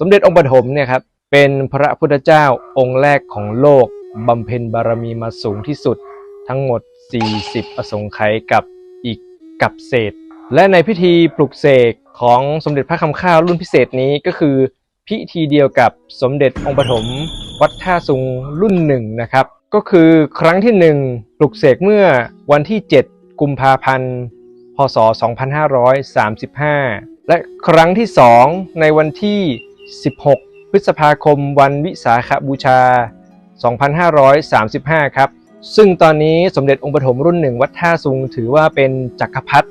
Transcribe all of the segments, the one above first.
สมเด็จองค์ปฐมเนี่ยครับเป็นพระพุทธเจ้าองค์แรกของโลกบำเพ็ญบารมีมาสูงที่สุด ทั้งหมด 40 อสงไขยกับอีกกับเศษ และในพิธีปลุกเสกของสมเด็จพระคำข้าวรุ่นพิเศษนี้ก็คือ พิธีเดียวกับสมเด็จองค์ปฐมวัดท่าซุงรุ่นหนึ่งนะครับก็คือครั้งที่หนึ่งปลุกเสกเมื่อวันที่ 7 กุมภาพันธ์ พศ 2535 และครั้งที่ 2 ในวันที่ 16 พฤษภาคมวันวิสาขบูชา 2535 ครับ ซึ่งตอนนี้สมเด็จองค์ปฐมรุ่นหนึ่งวัดท่าซุงถือว่าเป็นจักรพรรดิ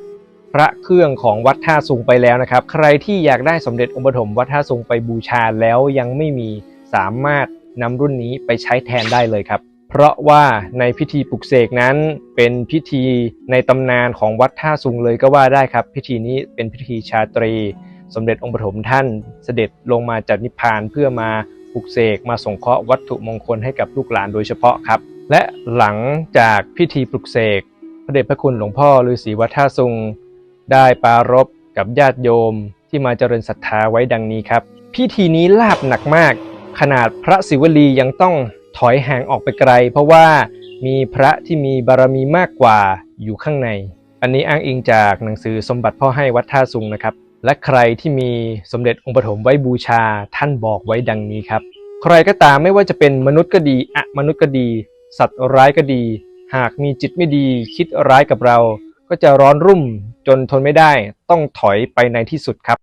พระเครื่องของวัดท่าซุงไปแล้วนะครับ ใครที่อยากได้สมเด็จองค์ปฐมวัดท่าซุงไปบูชาแล้วยังไม่มีสามารถนำรุ่นนี้ไปใช้แทนได้เลยครับ เพราะว่าในพิธีปลุกเสกนั้นเป็นพิธีในตำนานของวัดท่าซุงเลยก็ว่าได้ครับ พิธีนี้เป็นพิธีชาตรี สมเด็จองค์ปฐมท่านเสด็จลงมาจากนิพพานเพื่อมาปลุกเสกมาส่งเคราะห์วัตถุมงคลให้กับลูกหลานโดยเฉพาะครับ และหลังจากพิธีปลุกเสกพระเดชพระคุณหลวงพ่อฤาษีวัดท่าซุงได้ปรารภกับญาติโยมที่มาเจริญศรัทธาไว้ดังนี้ครับ พิธีนี้ลาบหนักมาก ขนาดพระศิวลียังต้องถอยห่างออกไปไกล เพราะว่ามีพระที่มีบารมีมากกว่าอยู่ข้างใน อันนี้อ้างอิงจากหนังสือสมบัติพ่อให้วัดท่าซุงนะครับ และใครที่มีสมเด็จองค์ปฐมไว้บูชาท่านบอกไว้ดังนี้ครับ ใครก็ตามไม่ว่าจะเป็นมนุษย์ก็ดีอะมนุษย์ก็ดี สัตว์ร้ายก็ดี หากมีจิตไม่ดีคิดร้ายกับเรา ก็จะร้อนรุ่มจนทนไม่ได้ต้องถอยไปในที่สุดครับ